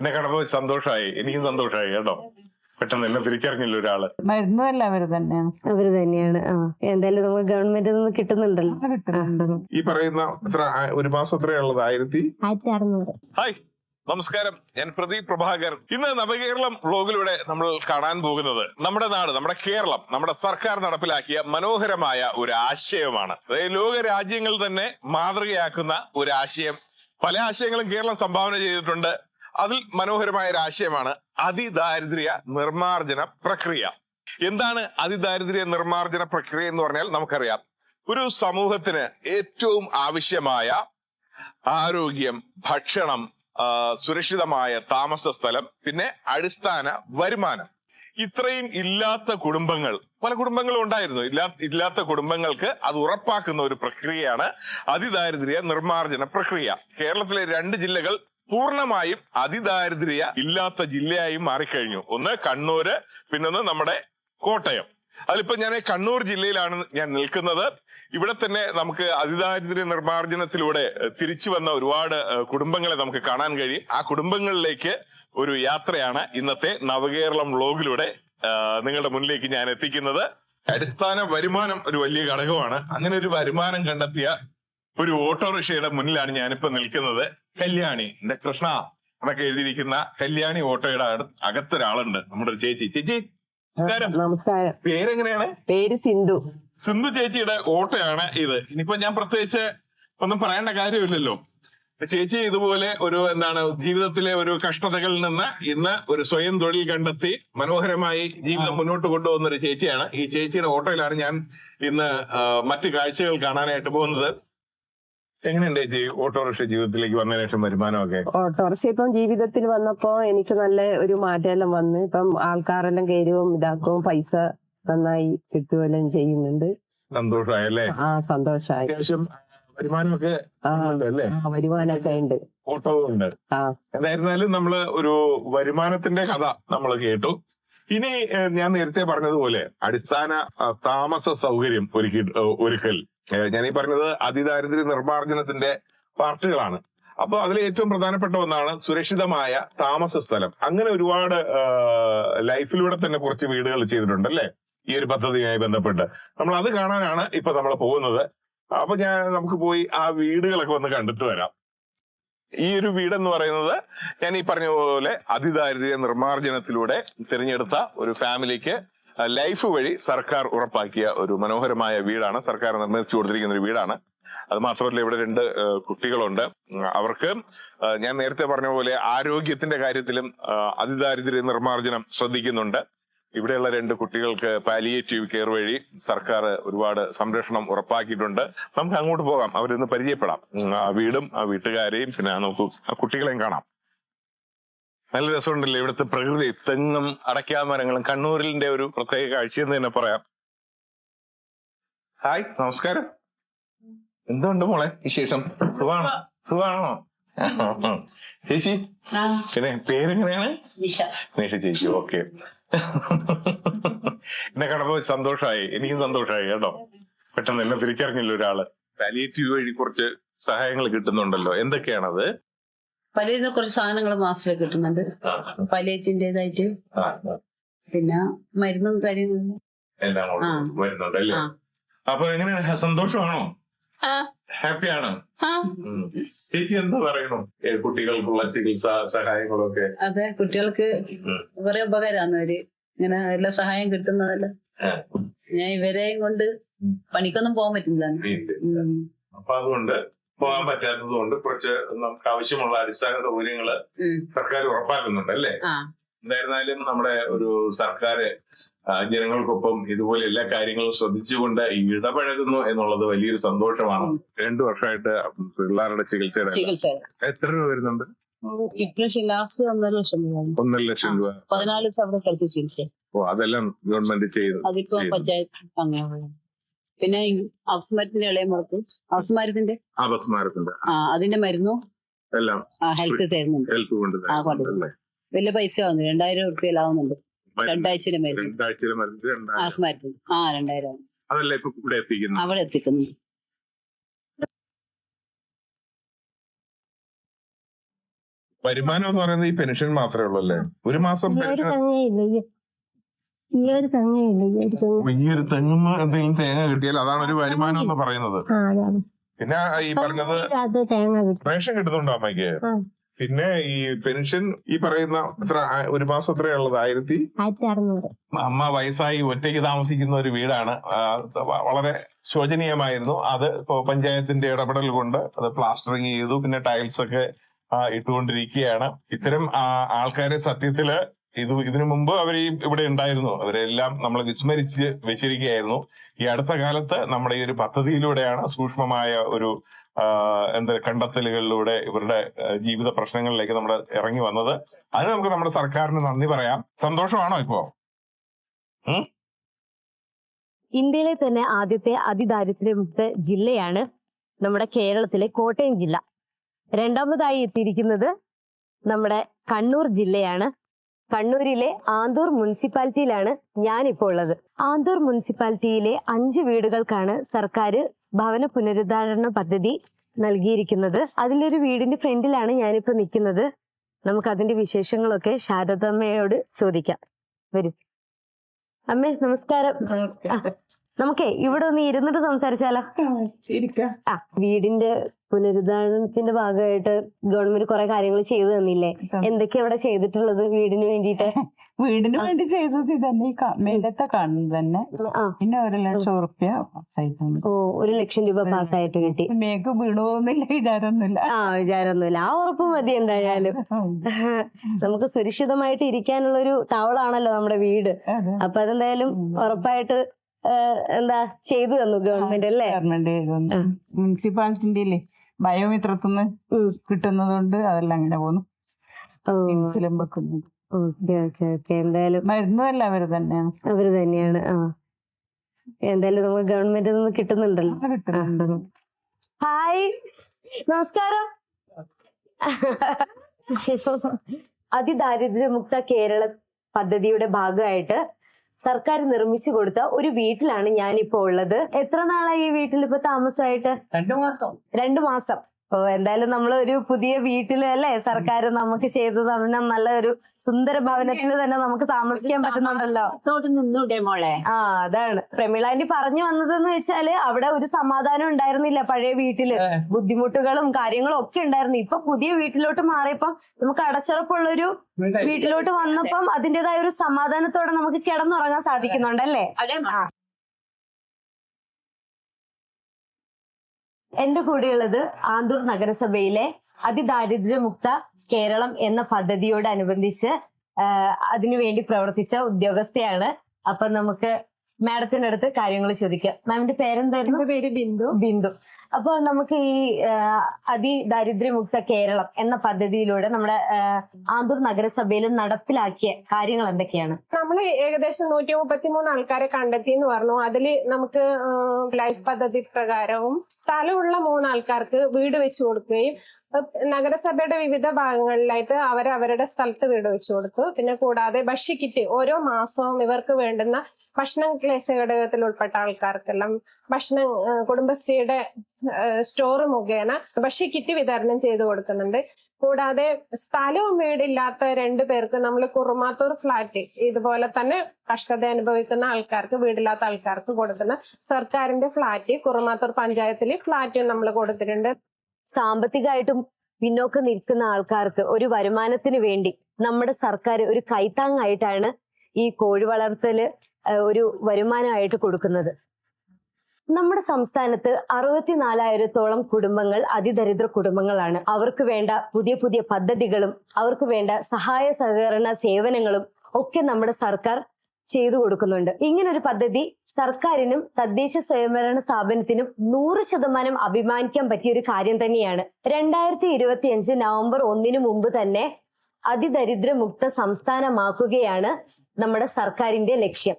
എന്നെ കാണുമ്പോ സന്തോഷമായി എനിക്കും സന്തോഷമായി കേട്ടോ. പെട്ടെന്ന് എന്നെ തിരിച്ചറിഞ്ഞില്ല ഒരാൾ. മരുന്നല്ല അവർ തന്നെയാണ് അവർ തന്നെയാണ്. ആ. എന്തായാലും നമുക്ക് ഗവൺമെന്റിൽ നിന്ന് കിട്ടുന്നുണ്ടല്ലോ. ഈ പറയുന്ന എത്ര ഒരു മാസം എത്രയുള്ളത് ആയിരത്തി ആയിരത്തി? അറുന്നൂറ് ഹായ്. നമസ്കാരം. ഞാൻ പ്രദീപ് പ്രഭാകർ ഇന്ന് നവകേരളം വ്ലോഗിലൂടെ നമ്മൾ കാണാൻ പോകുന്നത് നമ്മുടെ നാട് നമ്മുടെ കേരളം നമ്മുടെ സർക്കാർ നടപ്പിലാക്കിയ മനോഹരമായ ഒരു ആശയമാണ് അതായത് ലോക രാജ്യങ്ങൾ തന്നെ മാതൃകയാക്കുന്ന ഒരു ആശയം. പല ആശയങ്ങളും കേരളം സംഭാവന ചെയ്തിട്ടുണ്ട്. അതിൽ മനോഹരമായ ഒരു ആശയമാണ് അതിദാരിദ്ര്യ നിർമാർജന പ്രക്രിയ. എന്താണ് അതിദാരിദ്ര്യ നിർമാർജന പ്രക്രിയ എന്ന് പറഞ്ഞാൽ നമുക്കറിയാം. ഒരു സമൂഹത്തിന് ഏറ്റവും ആവശ്യമായ ആരോഗ്യം ഭക്ഷണം സുരക്ഷിതമായ താമസ സ്ഥലം പിന്നെ അടിസ്ഥാന വരുമാനം. ഇത്രയും ഇല്ലാത്ത കുടുംബങ്ങൾ പല കുടുംബങ്ങളും ഉണ്ടായിരുന്നു. ഇല്ലാ ഇല്ലാത്ത കുടുംബങ്ങൾക്ക് അത് ഉറപ്പാക്കുന്ന ഒരു പ്രക്രിയയാണ് അതിദാരിദ്ര്യ നിർമാർജന പ്രക്രിയ. കേരളത്തിലെ രണ്ട് ജില്ലകൾ പൂർണമായും അതിദാരിദ്ര്യ ഇല്ലാത്ത ജില്ലയായി മാറിക്കഴിഞ്ഞു. ഒന്ന് കണ്ണൂര് പിന്നൊന്ന് നമ്മുടെ കോട്ടയം. അതിലിപ്പോ ഞാൻ കണ്ണൂർ ജില്ലയിലാണ് ഞാൻ നിൽക്കുന്നത്. ഇവിടെ തന്നെ നമുക്ക് അതിദാരിദ്ര്യ നിർമ്മാർജനത്തിലൂടെ തിരിച്ചു വന്ന ഒരുപാട് കുടുംബങ്ങളെ നമുക്ക് കാണാൻ കഴിയും. ആ കുടുംബങ്ങളിലേക്ക് ഒരു യാത്രയാണ് ഇന്നത്തെ നവകേരളം വ്ലോഗിലൂടെ നിങ്ങളുടെ മുന്നിലേക്ക് ഞാൻ എത്തിക്കുന്നത്. അടിസ്ഥാന വരുമാനം ഒരു വലിയ ഘടകമാണ്. അങ്ങനെ ഒരു വരുമാനം കണ്ടെത്തിയ ഒരു ഓട്ടോറിക്ഷയുടെ മുന്നിലാണ് ഞാനിപ്പോ നിൽക്കുന്നത്. കല്യാണി. എന്റെ കൃഷ്ണ. എന്നൊക്കെ എഴുതിയിരിക്കുന്ന കല്യാണി ഓട്ടോയുടെ അകത്തൊരാളുണ്ട്. നമ്മുടെ ഒരു ചേച്ചി. ചേച്ചി നമസ്കാരം. നമസ്കാരം. പേരെങ്ങനെയാണ്? പേര് സിന്ധു. സിന്ധു ചേച്ചിയുടെ ഓട്ടോയാണ് ഇത്. ഇനിയിപ്പോ ഞാൻ പ്രത്യേകിച്ച് ഒന്നും പറയേണ്ട കാര്യമില്ലല്ലോ. ചേച്ചി ഇതുപോലെ ഒരു എന്താണ് ജീവിതത്തിലെ ഒരു കഷ്ടതകളിൽ നിന്ന് ഇന്ന് ഒരു സ്വയം തൊഴിൽ കണ്ടെത്തി മനോഹരമായി ജീവിതം മുന്നോട്ട് കൊണ്ടുപോകുന്ന ഒരു ചേച്ചിയാണ്. ഈ ചേച്ചിയുടെ ഓട്ടോയിലാണ് ഞാൻ ഇന്ന് മറ്റു കാഴ്ചകൾ കാണാനായിട്ട് പോകുന്നത്. എങ്ങനെയുണ്ട് ചേച്ചി ഓട്ടോറിക്ഷ ജീവിതത്തിലേക്ക് വന്നതിന് ശേഷം വരുമാനമൊക്കെ? ഓട്ടോറിക്ഷ ഇപ്പം ജീവിതത്തിൽ വന്നപ്പോ എനിക്ക് നല്ല ഒരു മാറ്റമെല്ലാം വന്ന് ഇപ്പം ആൾക്കാരെല്ലാം കയറുകയും ഇതാക്കും പൈസ നന്നായി കിട്ടുകയെല്ലാം ചെയ്യുന്നുണ്ട്. സന്തോഷമായല്ലേ ആ സന്തോഷമായി അത്യാവശ്യം വരുമാനമൊക്കെ ഉണ്ട് അല്ലേ? വരുമാനമൊക്കെ ഉണ്ട്. ഓട്ടോ ഉണ്ട് ആ. എന്തായിരുന്നാലും നമ്മൾ ഒരു വരുമാനത്തിന്റെ കഥ നമ്മൾ കേട്ടു. ഇനി ഞാൻ നേരത്തെ പറഞ്ഞതുപോലെ അടിസ്ഥാന താമസ സൗകര്യം ഒരുക്കി ഒരുക്കൽ. ഞാൻ ഈ പറഞ്ഞത് അതിദാരിദ്ര്യ നിർമ്മാർജനത്തിന്റെ പാർട്ടുകളാണ്. അപ്പൊ അതിൽ ഏറ്റവും പ്രധാനപ്പെട്ട ഒന്നാണ് സുരക്ഷിതമായ താമസ സ്ഥലം. അങ്ങനെ ഒരുപാട് ലൈഫിലൂടെ തന്നെ കുറച്ച് വീടുകൾ ചെയ്തിട്ടുണ്ട് അല്ലെ? ഈ ഒരു പദ്ധതിയുമായി ബന്ധപ്പെട്ട്. നമ്മൾ അത് കാണാനാണ് ഇപ്പൊ നമ്മൾ പോകുന്നത്. അപ്പൊ ഞാൻ നമുക്ക് പോയി ആ വീടുകളൊക്കെ ഒന്ന് കണ്ടിട്ട് വരാം. ഈ ഒരു വീടെന്ന് പറയുന്നത് ഞാൻ ഈ പറഞ്ഞ പോലെ അതിദാരിദ്ര്യ നിർമ്മാർജനത്തിലൂടെ തിരഞ്ഞെടുത്ത ഒരു ഫാമിലിക്ക് ലൈഫ് വഴി സർക്കാർ ഉറപ്പാക്കിയ ഒരു മനോഹരമായ വീടാണ്. സർക്കാർ നിർമ്മിച്ചു കൊടുത്തിരിക്കുന്ന ഒരു വീടാണ്. അത് മാത്രമല്ല ഇവിടെ രണ്ട് കുട്ടികളുണ്ട്. അവർക്ക് ഞാൻ നേരത്തെ പറഞ്ഞ പോലെ ആരോഗ്യത്തിന്റെ കാര്യത്തിലും അതിദാരിദ്ര്യ നിർമ്മാർജനം ശ്രദ്ധിക്കുന്നുണ്ട്. ഇവിടെയുള്ള രണ്ട് കുട്ടികൾക്ക് പാലിയേറ്റീവ് കെയർ വഴി സർക്കാർ ഒരുപാട് സംരക്ഷണം ഉറപ്പാക്കിയിട്ടുണ്ട്. നമുക്ക് അങ്ങോട്ട് പോകാം. അവരൊന്ന് പരിചയപ്പെടാം. ആ വീടും ആ വീട്ടുകാരെയും പിന്നെ നമുക്ക് ആ കുട്ടികളെയും കാണാം. നല്ല രസമുണ്ടല്ലേ ഇവിടുത്തെ പ്രകൃതി. തെങ്ങും അടയ്ക്കാമരങ്ങളും കണ്ണൂരിന്റെ ഒരു പ്രത്യേക കാഴ്ചയെന്ന് തന്നെ പറയാം. ഹായ് നമസ്കാരം. എന്തുണ്ട് മോളെ വിശേഷം? സുഖാണോ? സുഖാണോ? ചേച്ചി പിന്നെ പേരെങ്ങനെയാണ്? നിഷ ചേച്ചി ഓക്കെ. എന്നെ കാണുമ്പോ സന്തോഷമായി എനിക്കും സന്തോഷമായി കേട്ടോ. പെട്ടെന്ന് എന്നെ തിരിച്ചറിഞ്ഞില്ല ഒരാൾ. പാലിയേറ്റീവ് വഴി കുറച്ച് സഹായങ്ങൾ കിട്ടുന്നുണ്ടല്ലോ. എന്തൊക്കെയാണത്? പലരുന്ന കുറച്ച് സാധനങ്ങൾ മാസത്തിൽ കിട്ടുന്നുണ്ട്. പലേറ്റിന്റേതായിട്ട് ആ, പിന്നെ മരുന്നും കാര്യങ്ങളും. എല്ലാം. അപ്പൊ എങ്ങനെയാണ്? സന്തോഷമാണോ. ഹാപ്പിയാണോ. ചേച്ചി എന്താ പറയണു കുട്ടികൾക്കുള്ള ചികിത്സ സഹായങ്ങളൊക്കെ. അതെ കുട്ടികൾക്ക്. കുറെ ഉപകാരമാണ് അവർ. ഇങ്ങനെ എല്ലാ സഹായം കിട്ടുന്നതല്ല. ഞാൻ ഇവരെയും കൊണ്ട് പണിക്കൊന്നും പോകാൻ. ഉം. അപ്പൊ അതുകൊണ്ട് പോകാൻ പറ്റാത്തത് കൊണ്ട് കുറച്ച് നമുക്ക് ആവശ്യമുള്ള അടിസ്ഥാന സൗകര്യങ്ങൾ സർക്കാർ ഉറപ്പാക്കുന്നുണ്ട് അല്ലേ? എന്തായിരുന്നാലും നമ്മുടെ ഒരു സർക്കാർ ജനങ്ങൾക്കൊപ്പം ഇതുപോലെ എല്ലാ കാര്യങ്ങളും ശ്രദ്ധിച്ചുകൊണ്ട് ഇടപഴകുന്നു എന്നുള്ളത് വലിയൊരു സന്തോഷമാണ്. രണ്ടു വർഷമായിട്ട് പിള്ളേരുടെ ചികിത്സ എത്ര രൂപ വരുന്നുണ്ട്? ഇപ്രാവശ്യം ലാസ്റ്റ് ഒന്നര ലക്ഷം രൂപ ഒന്നര ലക്ഷം രൂപ. പതിനാല് ദിവസം അവിടെ കളിച്ച് ചികിത്സ ഓ അതെല്ലാം ഗവൺമെന്റ് ചെയ്തു. അതിപ്പോ. പഞ്ചായത്ത് അങ്ങനെ പിന്നെ അവസ്മാരത്തിന്റെ ഇളയ മുറക്ക്. അവസ്മാരത്തിന്റെ? അവസ്മാരത്തിന്റെ. അതിന്റെ മരുന്നും? എല്ലാം ഹെൽത്ത് തരുന്നുണ്ട്. ഹെൽത്ത് കൊണ്ട് വലിയ പൈസ ആവുന്നു രണ്ടായിരം ഉറുപ്പ്യയിലാവുന്നുണ്ട് മരുന്ന് രണ്ടാഴ്ചയിലെ മരുന്ന് രണ്ടാഴ്ചയിലെ മരുന്ന് രണ്ടായിരം. ആസ്മാരത്തിന് ആ രണ്ടായിരം. അതല്ല ഇപ്പൊ ഇവിടെ എത്തിക്കുന്നത്? അവിടെ എത്തിക്കുന്നു. വരുമാനം എന്ന് പറയുന്നത് ഈ പെൻഷൻ മാത്രമേ ഉള്ളൂ അല്ലേ ഒരു മാസം ഈ ഒരു പെൻഷൻ തങ്ങയില്ല ഈ- ഈ ഒരു ഒരു തങ്ങ ഈ ഒരു എന്തെങ്കിലും തേങ്ങ കിട്ടിയാൽ അതാണ് ഒരു വരുമാനം എന്ന് പറയുന്നത്. ആ അതാണ്. പിന്നെ ഈ പറഞ്ഞത് റേഷൻ കിട്ടുന്നുണ്ടോ അമ്മയ്ക്ക്? ആ. പിന്നെ ഈ പെൻഷൻ ഈ പറയുന്ന എത്ര ഒരു മാസം എത്രയുള്ളത് ആയിരത്തി ആയിരത്തി അമ്മ വയസ്സായി ഒറ്റയ്ക്ക് താമസിക്കുന്ന ഒരു വീടാണ്. വളരെ ശോചനീയമായിരുന്നു. അത് ഇപ്പോ പഞ്ചായത്തിന്റെ ഇടപെടൽ കൊണ്ട് അത് പ്ലാസ്റ്ററിങ് ചെയ്തു പിന്നെ ടൈൽസ് ഒക്കെ ഇട്ടുകൊണ്ടിരിക്കുകയാണ്. ഇത്തരം ആൾക്കാരെ സത്യത്തിൽ ഇത് ഇതിനു മുമ്പ് അവർ ഇവിടെ ഉണ്ടായിരുന്നു. അവരെല്ലാം നമ്മൾ വിസ്മരിച്ച് വെച്ചിരിക്കുകയായിരുന്നു. ഈ അടുത്ത കാലത്ത് നമ്മുടെ ഈ ഒരു പദ്ധതിയിലൂടെയാണ് സൂക്ഷ്മമായ ഒരു എന്താ കണ്ടെത്തലുകളിലൂടെ ഇവരുടെ ജീവിത പ്രശ്നങ്ങളിലേക്ക് നമ്മൾ ഇറങ്ങി വന്നത്. അതിന് നമുക്ക് നമ്മുടെ സർക്കാരിന് നന്ദി പറയാം. സന്തോഷമാണോ ഇപ്പോ? ഇന്ത്യയിലെ തന്നെ ആദ്യത്തെ അതിദാരിദ്ര്യമുക്ത ജില്ലയാണ് നമ്മുടെ കേരളത്തിലെ കോട്ടയം ജില്ല. രണ്ടാമതായി എത്തിയിരിക്കുന്നത് നമ്മുടെ കണ്ണൂർ ജില്ലയാണ്. കണ്ണൂരിലെ ആന്തൂർ മുനിസിപ്പാലിറ്റിയിലാണ് ഞാനിപ്പോൾ ഉള്ളത്. ആന്തൂർ മുനിസിപ്പാലിറ്റിയിലെ അഞ്ച് വീടുകൾക്കാണ് സർക്കാർ ഭവന പുനരുദ്ധാരണ പദ്ധതി നൽകിയിരിക്കുന്നത്. അതിലൊരു വീടിന്റെ ഫ്രണ്ടിലാണ് ഞാനിപ്പോ നിൽക്കുന്നത് നമുക്ക് അതിന്റെ വിശേഷങ്ങളൊക്കെ ശാരദമ്മയോട് ചോദിക്കാം. വരും. അമ്മേ നമസ്കാരം. നമസ്കാരം. നമുക്കേ ഇവിടെ ഒന്ന് ഇരുന്നിട്ട് സംസാരിച്ചാലോ? ആ വീടിന്റെ പുനരുദ്ധാരണത്തിന്റെ ഭാഗമായിട്ട് ഗവൺമെന്റ് കുറെ കാര്യങ്ങൾ ചെയ്തു തന്നില്ലേ? എന്തൊക്കെയാ ഇവിടെ ചെയ്തിട്ടുള്ളത് വീടിന് വേണ്ടിയിട്ട്? വീടിന് വേണ്ടി ചെയ്തത് തന്നെ ഈ മേലത്തെ കാണുന്നത് തന്നെ. പിന്നെ ഒരു ലക്ഷം ഉറുപ്യ ഓ ഒരു ലക്ഷം രൂപ പാസ്സായിട്ട് കിട്ടി. മേക്ക് വീണോന്നില്ല വിചാരമൊന്നുമില്ല ആ വിചാരമൊന്നുമില്ല. ആ ഉറപ്പ് മതി എന്തായാലും. നമുക്ക് സുരക്ഷിതമായിട്ട് ഇരിക്കാനുള്ള ഒരു താവളാണല്ലോ നമ്മുടെ വീട്. അപ്പൊ അതെന്തായാലും ഉറപ്പായിട്ട് എന്താ ചെയ്തു തന്നു ഗവൺമെന്റ് അല്ലേ? ഗവൺമെന്റ്. മുനിസിപ്പാലിറ്റിന്റെ ബയോമിത്രത്തിന്ന് ഉം. കിട്ടുന്നത് കൊണ്ട് അതെല്ലാം അങ്ങനെ പോകുന്നു ഇൻസുലിൻ വെക്കുന്നു ഓക്കെ ഓക്കെ ഓക്കെ. എന്തായാലും മരുന്നുമല്ല അവർ തന്നെയാണ്. അവർ തന്നെയാണ് ആ. എന്തായാലും നമുക്ക് ഗവൺമെന്റിൽ നിന്ന് കിട്ടുന്നുണ്ടല്ലോ. കിട്ടുന്നുണ്ട്. ഹായ്. നമസ്കാരം. അതിദാരിദ്ര്യമുക്ത കേരള പദ്ധതിയുടെ ഭാഗമായിട്ട് സർക്കാർ നിർമ്മിച്ചു കൊടുത്ത ഒരു വീട്ടിലാണ് ഞാനിപ്പോ ഉള്ളത്. എത്ര നാളായി ഈ വീട്ടിൽ ഇപ്പൊ താമസമായിട്ട്? രണ്ടു മാസം. രണ്ടു മാസം. ഓ എന്തായാലും നമ്മൾ ഒരു പുതിയ വീട്ടിൽ അല്ലേ സർക്കാർ നമുക്ക് ചെയ്തു തന്ന നല്ല ഒരു സുന്ദര ഭവനത്തിൽ തന്നെ നമുക്ക് താമസിക്കാൻ പറ്റുന്നുണ്ടല്ലോ. മോളെ? ആ അതാണ്. പ്രമീളാന്റി പറഞ്ഞു വന്നതെന്ന് വെച്ചാൽ അവിടെ ഒരു സമാധാനം ഉണ്ടായിരുന്നില്ല പഴയ വീട്ടിൽ. ബുദ്ധിമുട്ടുകളും കാര്യങ്ങളും ഒക്കെ ഉണ്ടായിരുന്നു. ഇപ്പൊ പുതിയ വീട്ടിലോട്ട് മാറിയപ്പം നമുക്ക് അടച്ചുറപ്പുള്ളൊരു വീട്ടിലോട്ട് വന്നപ്പം അതിന്റേതായ ഒരു സമാധാനത്തോടെ നമുക്ക് കിടന്നുറങ്ങാൻ സാധിക്കുന്നുണ്ടല്ലേ? എന്റെ കൂടെയുള്ളത് ആന്തൂർ നഗരസഭയിലെ അതിദാരിദ്ര്യമുക്ത കേരളം എന്ന പദ്ധതിയോടനുബന്ധിച്ച് അതിനുവേണ്ടി പ്രവർത്തിച്ച ഉദ്യോഗസ്ഥയാണ്. അപ്പൊ നമുക്ക് മാഡത്തിന്റെ അടുത്ത് കാര്യങ്ങൾ ചോദിക്കാം. മാമിന്റെ പേരെന്തായിരുന്നു? പേര് ബിന്ദു. ബിന്ദു. അപ്പൊ നമുക്ക് ഈ അതി അതിദാരിദ്ര്യമുക്ത കേരളം എന്ന പദ്ധതിയിലൂടെ നമ്മുടെ ആന്തൂർ നഗരസഭയിൽ നടപ്പിലാക്കിയ കാര്യങ്ങൾ എന്തൊക്കെയാണ്? നമ്മൾ ഏകദേശം നൂറ്റി മുപ്പത്തിമൂന്ന് ആൾക്കാരെ കണ്ടെത്തി എന്ന് പറഞ്ഞു. അതിൽ നമുക്ക് ലൈഫ് പദ്ധതി പ്രകാരവും സ്ഥലമുള്ള മൂന്ന് ആൾക്കാർക്ക് വീട് വെച്ചു കൊടുക്കുകയും നഗരസഭയുടെ വിവിധ ഭാഗങ്ങളിലായിട്ട് അവർ അവരുടെ സ്ഥലത്ത് വീട് വെച്ചു കൊടുത്തു. പിന്നെ കൂടാതെ ഭക്ഷ്യക്കിറ്റ് ഓരോ മാസവും ഇവർക്ക് വേണ്ടുന്ന ഭക്ഷണ ക്ലേശ ഘടകത്തിൽ ഉൾപ്പെട്ട ആൾക്കാർക്കെല്ലാം ഭക്ഷണം കുടുംബശ്രീയുടെ സ്റ്റോർ മുഖേന ഭക്ഷ്യക്കിറ്റ് വിതരണം ചെയ്തു കൊടുക്കുന്നുണ്ട്. കൂടാതെ സ്ഥലവും വീടില്ലാത്ത രണ്ടു പേർക്ക് നമ്മൾ കുറുമാത്തൂർ ഫ്ലാറ്റ് ഇതുപോലെ തന്നെ കഷ്ടത അനുഭവിക്കുന്ന ആൾക്കാർക്ക് വീടില്ലാത്ത ആൾക്കാർക്ക് കൊടുക്കുന്ന സർക്കാരിന്റെ ഫ്ലാറ്റ് കുറുമാത്തൂർ പഞ്ചായത്തിൽ ഫ്ലാറ്റും നമ്മൾ കൊടുത്തിട്ടുണ്ട്. സാമ്പത്തികമായിട്ടും പിന്നോക്കം നിൽക്കുന്ന ആൾക്കാർക്ക് ഒരു വരുമാനത്തിന് വേണ്ടി നമ്മുടെ സർക്കാർ ഒരു കൈത്താങ്ങായിട്ടാണ് ഈ കോഴി വളർത്തൽ ഒരു വരുമാനമായിട്ട് കൊടുക്കുന്നത്. നമ്മുടെ സംസ്ഥാനത്ത് അറുപത്തിനാലായിരത്തോളം കുടുംബങ്ങൾ അതിദരിദ്ര കുടുംബങ്ങളാണ്. അവർക്ക് വേണ്ട പുതിയ പുതിയ പദ്ധതികളും അവർക്ക് വേണ്ട സഹായ സഹകരണ സേവനങ്ങളും ഒക്കെ നമ്മുടെ സർക്കാർ ചെയ്തു കൊടുക്കുന്നുണ്ട്. ഇങ്ങനൊരു പദ്ധതി സർക്കാരിനും തദ്ദേശ സ്വയംഭരണ സ്ഥാപനത്തിനും നൂറ് ശതമാനം അഭിമാനിക്കാൻ പറ്റിയ ഒരു കാര്യം തന്നെയാണ്. രണ്ടായിരത്തി ഇരുപത്തി അഞ്ച് നവംബർ ഒന്നിനു മുമ്പ് തന്നെ അതിദരിദ്രമുക്ത സംസ്ഥാനമാക്കുകയാണ് നമ്മുടെ സർക്കാരിന്റെ ലക്ഷ്യം.